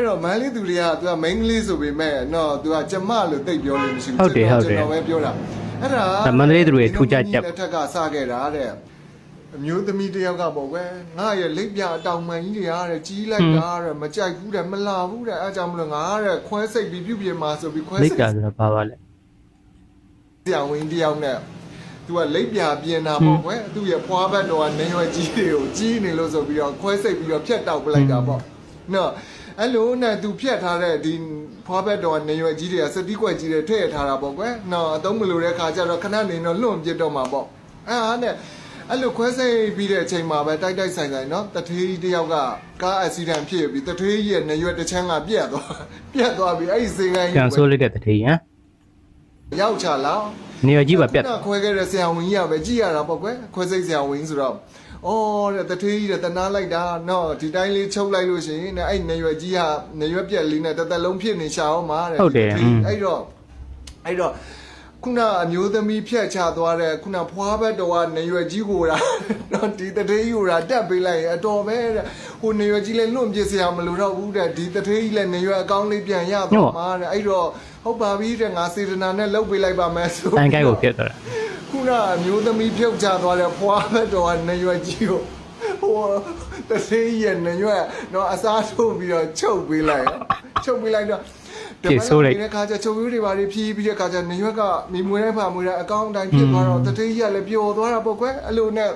အဲ့တော့မန်းလေးသူတွေကသူက main ကလေးဆိုပေမဲ့နော်သူကကျမလို့တိတ်ပြောလို့မရှိဘူးဟုတ်တယ်ဟုတ်တယ်ကျွန်တော်ပဲပြောတာအဲ့ဒါဒါမန္တလေးသူတွေထူးခြားချက်လက်ထက်ကစခဲ့တာတဲ့အမျိုးသမီးတစ်ယောက်ကပေါ့ကွယ်ငါရဲ့လက်ပြအတောင်မှန်ကြီးတွေအားတဲ့ကြီးလိုက်တာတဲ့မကြိုက်ဘူးတဲ့မလာဘူးတဲ့အဲကြောင့်မလို့ငါတဲ့ခွဲစိတ်ပြီးပြုတ်ပြမှာဆိုပြီးခွဲလိစိတ်တ်ပြဆိုတာဘာပါလဲပြောင်ဝင်းတယောက်နဲ့သူကလိပ်ပြပြင်တာပေါ့ကွယ်သူ့ရဲ့ဖွားဘက်တော်ကနေရွယ်ကြီးတွေကိုကြီးနေလို့ဆိုပြီးတော့ခွဲစိတ်ပြီးတော့ဖြတ်တောက်ပလိုက်တာပေါ့ နော်အဲ့လိုနဲ့သူဖြတ်ထားတဲ့ဒီဖွားဘက်တော်ကနေရွယ်ကြီးတွေကစတိကွက်ကြီးတွေထည့်ထားတာပေါ့ကွယ်နော်အသုံးမလို့တဲ့ခါကျတော့ခဏနေတော့လွန့်ပြစ်တော့မှာပေါ့အဲ့ဟာနဲ့အဲ့လိုခွဲစိတ်ပြီးတဲ့အချိန်မှာပဲတိုက်တိုက်ဆိုင်ဆိုင်နော်တထေးတယောက်ကကားအက်ဆီဒန့်ဖြစ်ပြီးတထေးရဲ့နေရွယ်တစ်ချမ်းကပြတ်သွားပြတ်သွားပြီးအဲ့ဒီစင်ကိုင်းပြန်ဆိုးလိုက်တဲ့တတိယဟမ်ရောက်ချလာနေရာကြီးပါပြတ်ခုနခွဲခဲ့တဲ့ဆရာဝန်ကြီးကပဲကြည်ရတာပေါ့ကွယ်ခွဲစိတ်ဆရာဝန်ကြီးဆိုတော့ အော်တဲ့တထေးကြီးတဲ့တနာလိုက်တာနော်ဒီတိုင်းလေးချုပ်လိုက်လို့ရှိရင်တဲ့အဲ့နေရွယ်ကြီးကနေရွယ်ပြက်လေးနဲ့တစ်သက်လုံးဖြစ်နေရှာအောင်ပါတဲ့ဟုတ်တယ်ဒီอืมအဲ့တော့အဲ့တော့ခုနအမျိုးသမီးဖြတ်ချသွားတဲ့ခုနဖွားဘက်တော်ကနေရွယ်ကြီးကိုတာနော်ဒီတထေးကြီးကိုတာတက်ပေးလိုက်ရင်အတော်ပဲတဲ့ဟိုနေရွယ်ကြီးလည်းလွန့်ပြစ်စရာမလိုတော့ဘူးတဲ့ဒီတထေးကြီးလည်းနေရွယ်အကောင်းလေးပြန်ရသွားမှာတဲ့အဲ့တော့ဟုတ်ပါပြီတဲ့ငါစေတနာနဲ့လှုပ်ပေးလိုက်ပါမယ်ဆိုတန်ကိုက်ကိုပြတ်သွားတာ ခုနအမျိုးသမီးပြုတ်ချသွားတဲ့ဖွားဘက်တော်ကနေရွယ်ကြီးကိုဟိုတသေးရဲ့နေရွယ်တော့အစားထိုးပြီးတော့ချုပ်ပေးလိုက်ရောချုပ်ပေးလိုက်တော့တဲ့ခါကျချုပ်ရိုးတွေပါဖြီးပြီးတဲ့ခါကျနေရွက်ကမိမွေးတဲ့ဖာမွေးတဲ့အကောင့်တိုင်းဖြစ်သွားတော့တသေးကြီးကလည်းပျော်သွားတာပေါ့ကွယ်အဲ့လိုနဲ့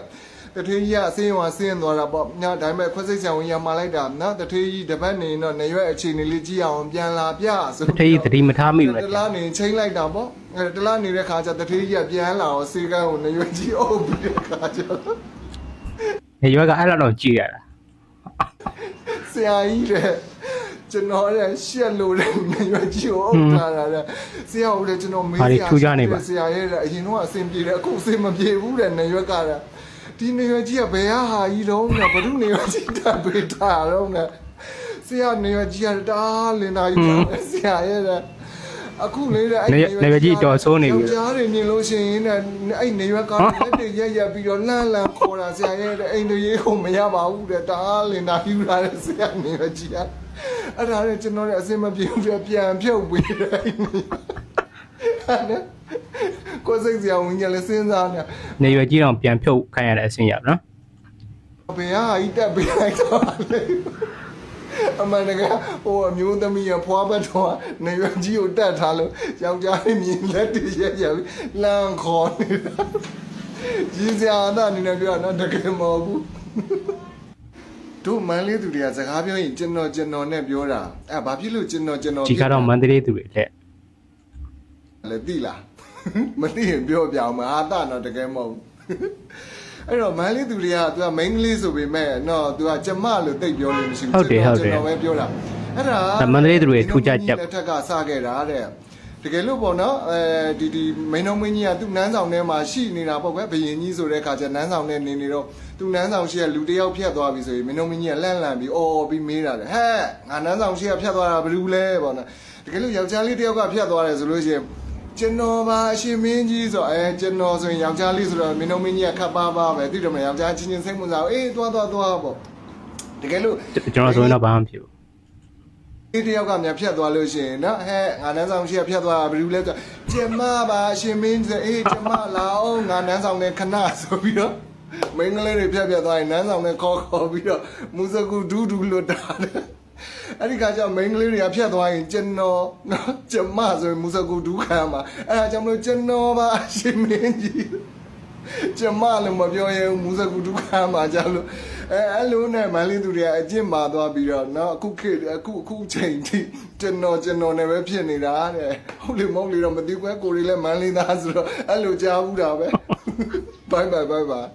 တထေးကြီးကအစင်းရောဆင်းသွားတာပေါ့ညဒါပေမဲ့ခွက်စိတ်ဆံဝင်ရမှာလိုက်တာနော်တထေးကြီးတပတ်နေတော့နေရွက်အခြေအနေလေးကြည့်အောင်ပြန်လာပြဆိုတတိယတတိမထားမိဘူးတလားလားနေချိန်လိုက်တာပေါ့အဲတလားနေတဲ့ခါကျတထေးကြီးကပြန်လာတော့စေကန်းကိုနေရွက်ကြီးအုပ်ပြီးတဲ့ခါကျတော့နေရွက်ကအဲ့လောက်တော့ကြည့်ရတာဆရာကြီးတဲ့ကျွန်တော်ရဲ့ရှက်လို့တဲ့နေရွက်ကြီးကိုအုပ်ထားတာတဲ့ဆရာကလည်းကျွန်တော်မေးဆရာရဲ့အရင်တော့အဆင်ပြေတယ်အခုအဆင်မပြေဘူးတဲ့နေရွက်ကတဲ့ ဒီနေရွက်ကြီးကဘယ်ဟာဟာကြီးတော့နဲ့ဘ ᱹ နေရွက်ကြီးတက်ပေးတာတော့နဲ့ဆရာနေရွက်ကြီးကတားလင်သားကြီးတော့ဆရာရဲ့တဲ့အခုလေးတဲ့နေနေရွက်ကြီးတော်ဆိုးနေပြီယောက်ျားတွေမြင်လို့ရှိရင်တဲ့အဲ့နေရွက်ကားလက်တွေရက်ရက်ပြီးတော့လှမ်းလှမ်းခေါ်တာဆရာရဲ့တဲ့အိမ်တွေကိုမရပါဘူးတဲ့တားလင်တာယူလာတဲ့ဆရာနေရွက်ကြီးကအဲ့ဒါနဲ့ကျွန်တော်လည်းအစင်မပြေဘူးတဲ့ပြန်ဖြုတ်ပေးတယ်အဲ့နဲ့ ကိုယ်စိတ်ဆရာဝင်ကြလဲစဉ်းစားနေနေရွက်ကြီးတော့ပြန်ဖြုတ်ခိုင်းရတဲ့အဆင့်ရောက်နော်ဘယ်ဟာကြီးတက်ပေးလိုက်တော့လဲအမှန်တကယ်ဟိုအမျိုးသမီးရဖွားဘတ်တော့နေရွက်ကြီးကိုတက်ထားလို့ယောက်ျားလေးမြင်လက်တွေရက်ရက်ပြီးလမ်းခေါ်နေတာကြီးစရာအသာအနေနဲ့ပြောတော့တကယ်မဟုတ်ဘူးတို့မန်းလေးသူတွေကစကားပြောရင်ကျွန်တော်ကျွန်တော်နဲ့ပြောတာအဲဘာဖြစ်လို့ကျွန်တော်ကျွန်တော်ဒီကတော့မန္တလေးသူတွေလက်လည်းသိလား မသိရင်ပြောပြအောင်မဟာတာတော့တကယ်မဟုတ်ဘူးအဲ့တော့မန်းလေးသူတွေကသူက main ကလေးဆိုပေမဲ့နော်သူကကျမလို့တိတ်ပြောလို့မရှိဘူးကျွန်တော်ပဲပြောတာအဲ့ဒါဒါမန္တလေးသူတွေထူးခြားချက်လက်ထက်ကစခဲ့တာတဲ့တကယ်လို့ပေါ့နော်အဲဒီဒီမိန်တော်မင်းကြီးကသူ့နန်းဆောင်ထဲမှာရှိနေတာပေါ့ကွယ်ဘယင်ကြီးဆိုတဲ့အခါကျနန်းဆောင်ထဲနေနေတော့သူ့နန်းဆောင်ရှိကလူတစ်ယောက်ဖြတ်သွားပြီဆိုရင်မိန်တော်မင်းကြီးကလန့်လန့်ပြီးအော်ပြီးမေးတာလေဟဲ့ငါနန်းဆောင်ရှိကဖြတ်သွားတာဘယ်လိုလဲပေါ့နော်တကယ်လို့ယောက်ျားလေးတစ်ယောက်ကဖြတ်သွားတယ်ဆိုလို့ရှိရင် ကျွန်တော်ပါအရှင်မင်းကြီးဆိုအဲကျွန်တော်ဆိုရင်ယောက်ျားလေးဆိုတော့မင်းတော်မင်းကြီးကခပ်ပါပါပဲသိတယ်မယောက်ျားချင်းချင်းစိတ်ဝင်စားအေးသွားသွားသွားပေါ့တကယ်လို့ကျွန်တော်ဆိုရင်တော့ဘာမှမဖြစ်ဘူးဒီတယောက်ကများဖြတ်သွားလို့ရှိရင်နော်ဟဲ့ငါနန်းဆောင်ရှိကဖြတ်သွားတာဘယ်လိုလဲဆိုကျမပါအရှင်မင်းဆိုအေးကျမလာအောင်ငါနန်းဆောင်နဲ့ခဏဆိုပြီးတော့မင်းကလေးတွေဖြတ်ဖြတ်သွားရင်နန်းဆောင်နဲ့ခေါ်ခေါ်ပြီးတော့မူစကူဒူးဒူးလွတ်တာတဲ့ အဲ့ဒီခါကျတော့ main ကလေးတွေကဖြတ်သွားရင်ကျွန်တော်နော်ကျမဆိုရင်မူစကူဒူးခံမှာအဲ့ဒါကြောင့်မလို့ကျွန်တော်ပါအရှင်မင်းကြီးကျမလည်းမပြောရဘူးမူစကူဒုက္ခမှာကြလို့အဲအဲ့လိုနဲ့မန်လေးသူတွေကအကျင့်မာသွားပြီးတော့နော်အခုခေတ်အခုအခုချိန်ထိကျွန်တော်ကျွန်တော်နဲ့ပဲဖြစ်နေတာတဲ့ဟုတ်လေမဟုတ်လေတော့မသိဘူးကိုရီလည်းမန်လေးသားဆိုတော့အဲ့လိုကြားဘူးတာပဲဘိုင်ဘိုင်ဘိုင်ဘိုင်